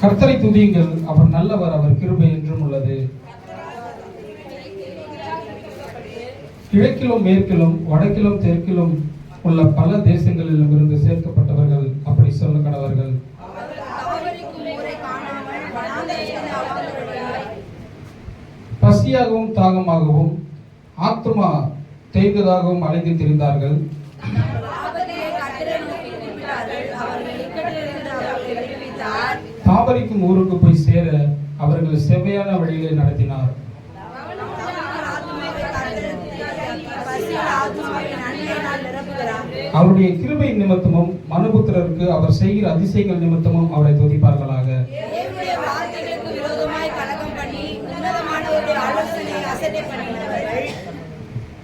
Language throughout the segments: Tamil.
கர்த்தரை துதியுங்கள். அவர் நல்லவர் அவர் கிருபை என்றும் உள்ளது. கிழக்கிலும் மேற்கிலும் வடக்கிலும் தெற்கிலும் உள்ள பல தேசங்களிலும் இருந்து சேர்க்கப்பட்டவர்கள். அப்படி சொல்ல கடவர்கள் பசியாகவும் தாகமாகவும் ஆத்மா தேய்ந்ததாகவும் அலைந்து திரிந்தார்கள். தாபரிக்கும் ஊருக்கு போய் சேர அவர்கள் செவ்வையான வழியிலே நடத்தினார். அவருடைய கிருபை நிமித்தமும் மனுபுத்திரருக்கு அவர் செய்கிற அதிசயங்கள் நிமித்தமும் அவரை துதிப்பார்களாக.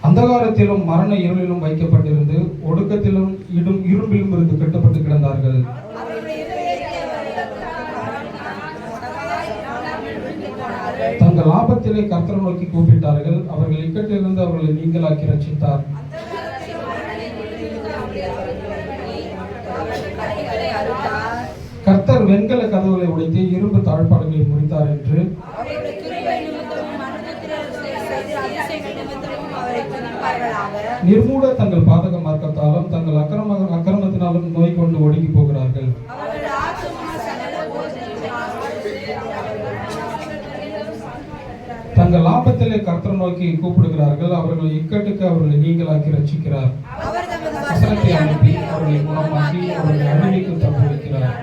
அந்தகாரத்திலும் மரண இருளிலும் வைக்கப்பட்டிருந்து ஒடுக்கத்திலும் இடும் தங்கள் லாபத்திலே கர்த்தர் நோக்கி கூப்பிட்டார்கள். அவர்கள் இக்கட்டிலிருந்து அவர்களை நீங்களாக்கி ரசித்தார் கர்த்தர் வெண்கல கதவுகளை உடைத்து இரும்பு தாழ்பாடுகளை முடித்தார் என்று. நிர்மூல நிர்மூட தங்கள் பாதக மார்க்கத்தாலும் தங்கள் அக்கிரம அக்கிரமத்தினாலும் நோய் கொண்டு ஒடுங்கி போகிறார்கள். தங்கள் லாபத்திலே கர்த்தர் நோக்கி கூப்பிடுகிறார்கள். அவர்கள் இக்கட்டுக்கு அவர்களை நீங்களாக்கி தமது வசனத்தை அனுப்பி அவர்களை குணமாக்கி அவர்களை அழிவுக்கு தப்பு வைக்கிறார்